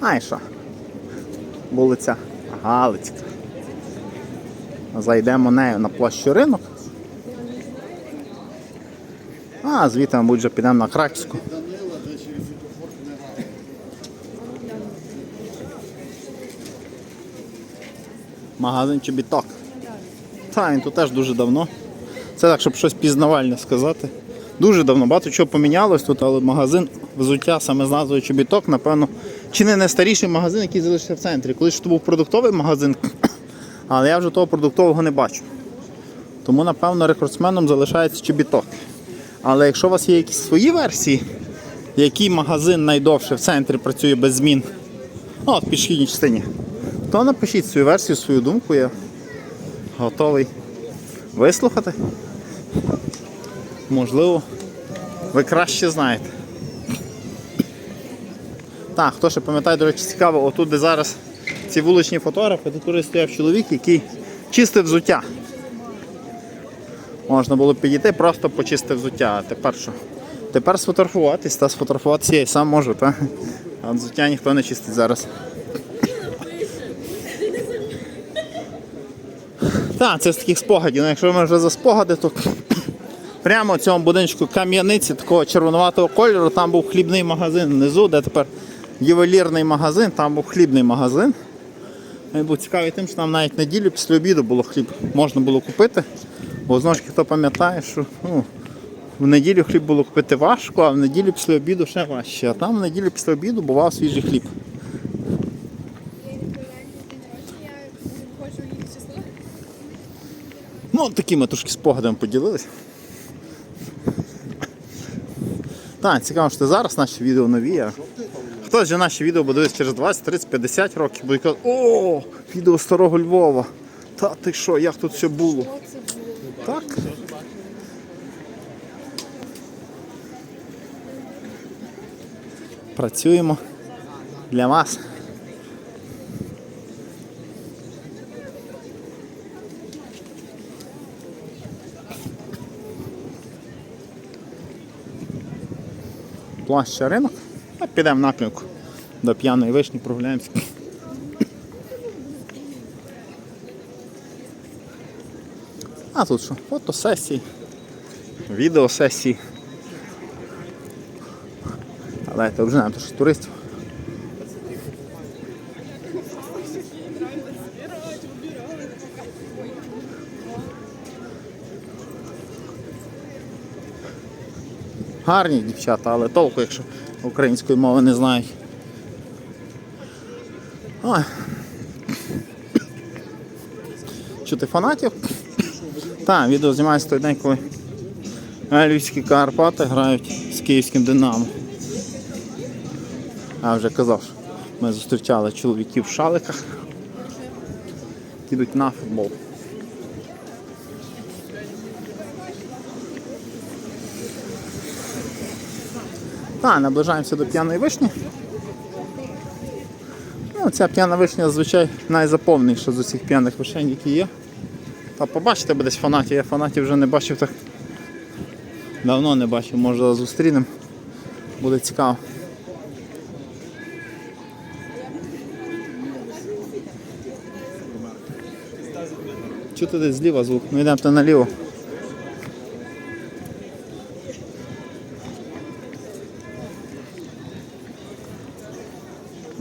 А і що? Вулиця Галицька. Зайдемо нею на площу ринок. А звідти, мабуть, вже підемо на Краківську. Магазин чобіток. Та, він тут теж дуже давно. Це так, щоб щось пізнавальне сказати. Дуже давно, багато чого помінялось тут, але магазин взуття саме з назвою чобіток, напевно, чи не найстаріший магазин, який залишився в центрі. Колись то був продуктовий магазин, але я вже того продуктового не бачу. Тому, напевно, рекордсменом залишається чобіток. Але якщо у вас є якісь свої версії, який магазин найдовше в центрі працює без змін, ну, в пішохідній частині, то напишіть свою версію, свою думку, я готовий вислухати. Можливо, ви краще знаєте. Так, хто ще пам'ятає, до речі, цікаво, отут, де зараз ці вуличні фотографи, тут стояв чоловік, який чистив взуття. Можна було підійти, просто почистити взуття. А тепер що? Тепер сфотографуватись, та сфотографуватися я і сам можу, та? А взуття ніхто не чистить зараз. Так, це з таких спогадів. Ну, якщо ми вже за спогади, то Прямо в цьому будинку кам'яниці такого червонуватого кольору. Там був хлібний магазин внизу, де тепер ювелірний магазин, там був хлібний магазин. Він був цікавий тим, що там навіть неділю після обіду було хліб, можна було купити. Бо знову ж хто пам'ятає, що ну, в неділю хліб було купити важко, а в неділю після обіду ще важче. А там в неділю після обіду бував свіжий хліб. Ну, такими трошки спогадами поділилися. 15. Цікаво, що зараз наші відео нові. Хтось же наші відео буде через 20, 30, 50 років, буде казати, о, відео старого Львова. Та ти що, як тут все було? Так. Працюємо для вас. Площа ринок. А підемо в напрямку до п'яної вишні, прогуляємося. А тут що? Фотосесії, відеосесії. Але це вже нам що туристів. Гарні дівчата, але толку, якщо української мови не знають. Ой. Чути фанатів? Так, відео знімається той день, коли Львівські Карпати грають з київським Динамо. Я вже казав, що ми зустрічали чоловіків в шаликах. які Йдуть на футбол. Так, наближаємося до п'яної вишні. Ну, ця п'яна вишня зазвичай найзаповненіша з усіх п'яних вишень, які є. Та побачите, бо десь фанатів. Я фанатів вже не бачив так. Давно не бачив, може зустрінемо. Буде цікаво. Чути десь зліва звук, ну йдемо наліво.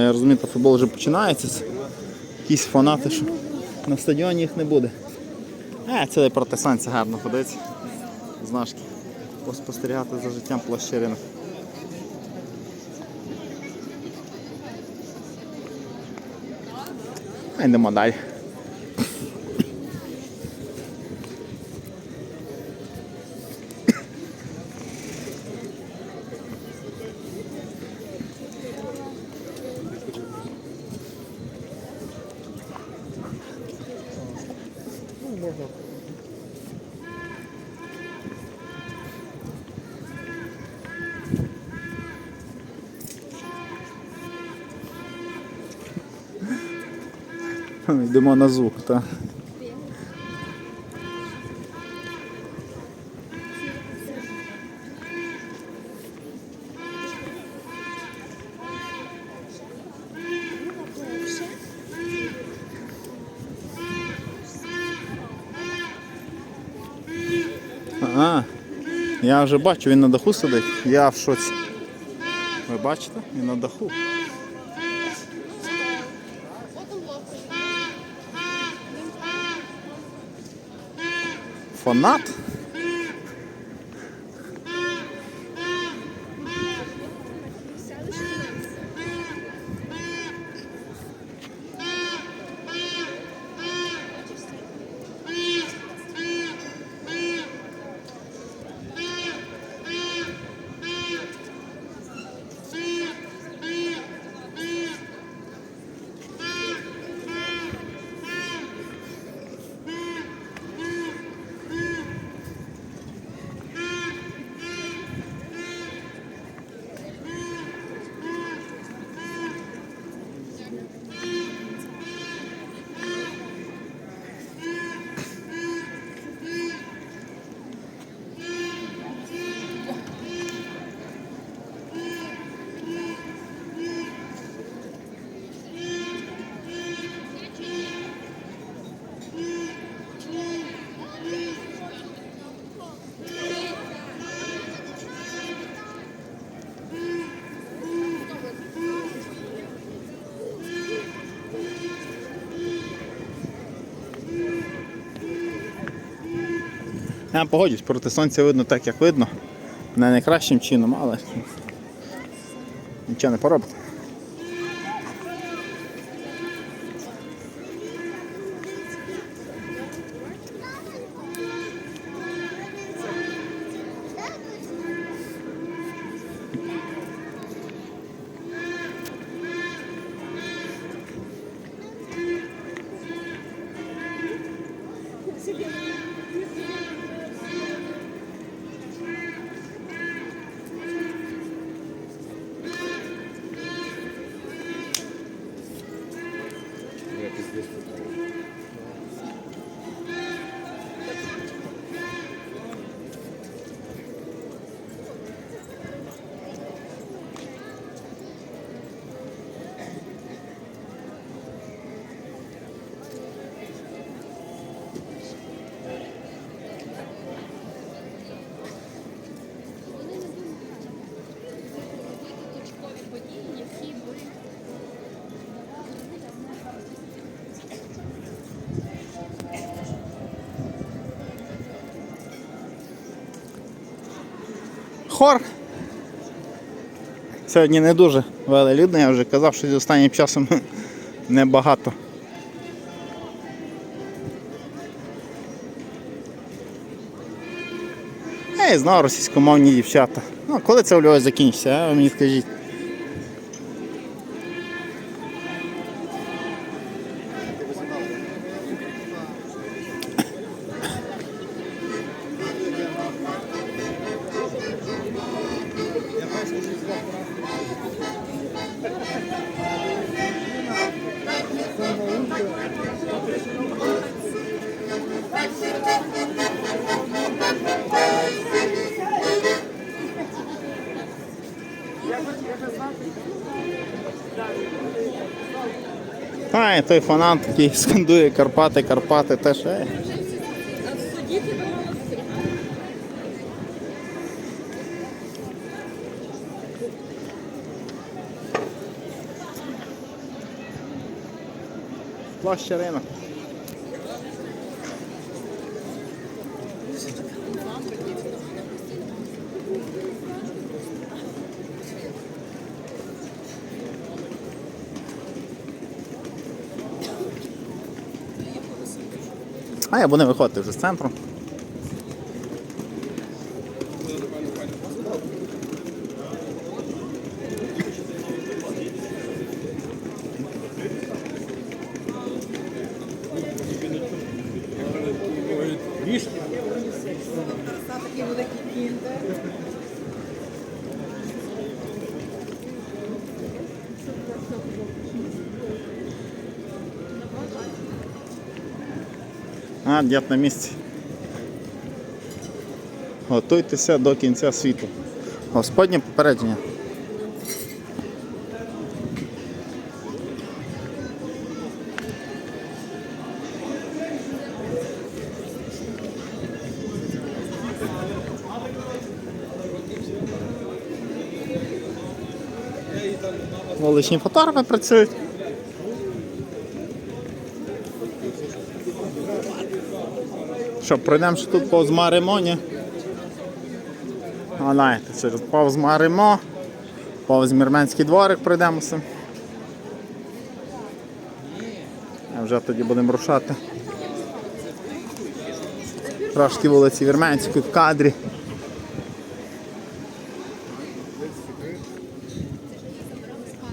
Ну, я розумію, то футбол вже починається. Якісь фанати, що на стадіоні їх не буде. Це проти сонця гарно ходить. Знаєш, поспостерігати за життям площі ринок. А йдемо далі. Йдемо на звук, так. А, я вже бачу, він на даху сидить. Я в шоці. Ви бачите? Він на даху. Фанат? Я погоджусь, проти сонця видно так, як видно. Не найкращим чином, але нічого не поробити. якісь десь тут. Хор. Сьогодні не дуже велелюдно, я вже казав, що з останнім часом небагато. Ей, знову російськомовні дівчата. Ну, коли це в Львові закінчиться, а? мені скажіть. А, і той фанат який скандує Карпати, Карпати, теж. Площа ринок. А я буду виходити вже з центру. А, дід на місці. Готуйтеся до кінця світу. Господнє попередження. Вуличні фотографи працюють. Що, пройдемо ще тут повз Маримоні. А знаєте, через повз Мірменський дворик пройдемося. А вже тоді будемо рушати. Трошки вулиці Вірменської в кадрі.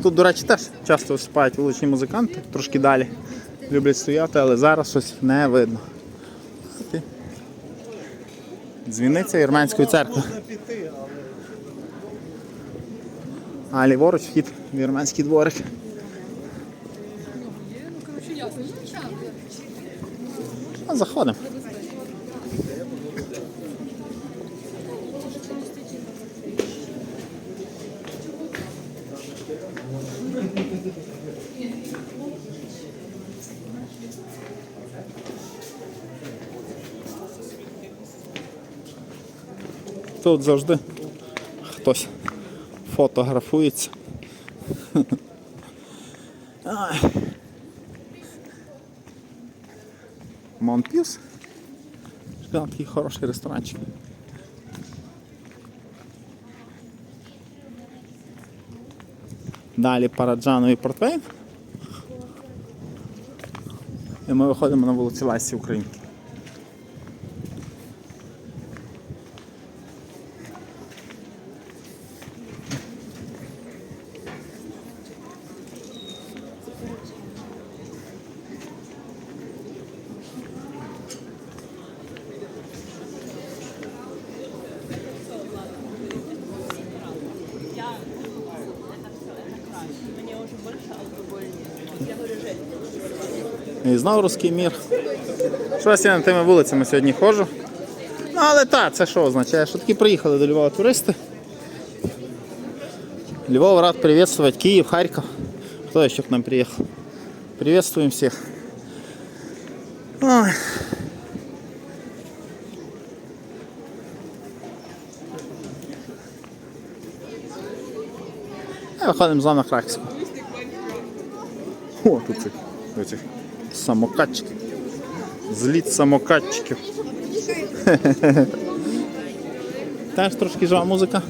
Тут, до речі, теж часто виступають вуличні музиканти, трошки далі люблять стояти, але зараз щось не видно. Ти. Дзвіниця Вірменської церкви. А ліворуч вхід в вірменський дворик. А заходимо. Тут завжди хтось фотографується. Монпіс. Такий хороший ресторанчик. Далі Параджановий портвейн. І ми виходимо на вулиці Лесі Українки. І знову руський мір. Щось я тими вулицями сьогодні ходжу. Ну, але так, це що означає? Що таки приїхали до Львова туристи. Львов рад приветствовать Киев, Харьков. Кто еще к нам приехал? Приветствуем всех. Ой. Виходимо з зони Краківську. О, тут цих самокатчики. Зліт самокатчиків. Теж трошки жива музика.